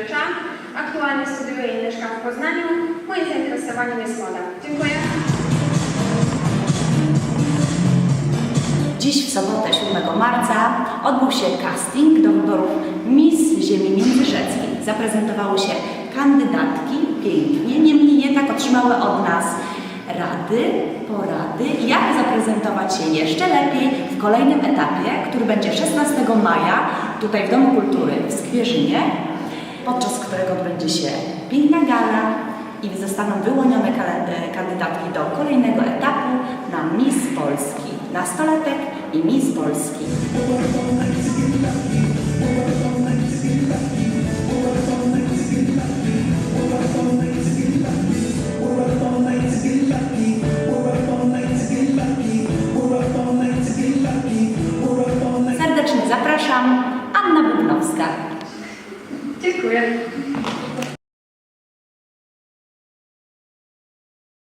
Rzecza. Aktualnie studiuję i mieszkam w Poznaniu. Moim zainteresowaniem jest moda. Dziękuję. Dziś w sobotę 7 marca odbył się casting do wyborów Miss Ziemi Międzyrzeckiej. Zaprezentowały się kandydatki pięknie, niemniej jednak otrzymały od nas rady, porady, jak zaprezentować się jeszcze lepiej w kolejnym etapie, który będzie 16 maja tutaj w Domu Kultury w Skwierzynie, podczas którego odbędzie się piękna gala i zostaną wyłonione kale- kandydatki do kolejnego etapu na Miss Polski, nastolatek i Miss Polski. Serdecznie zapraszam, Dziękuję.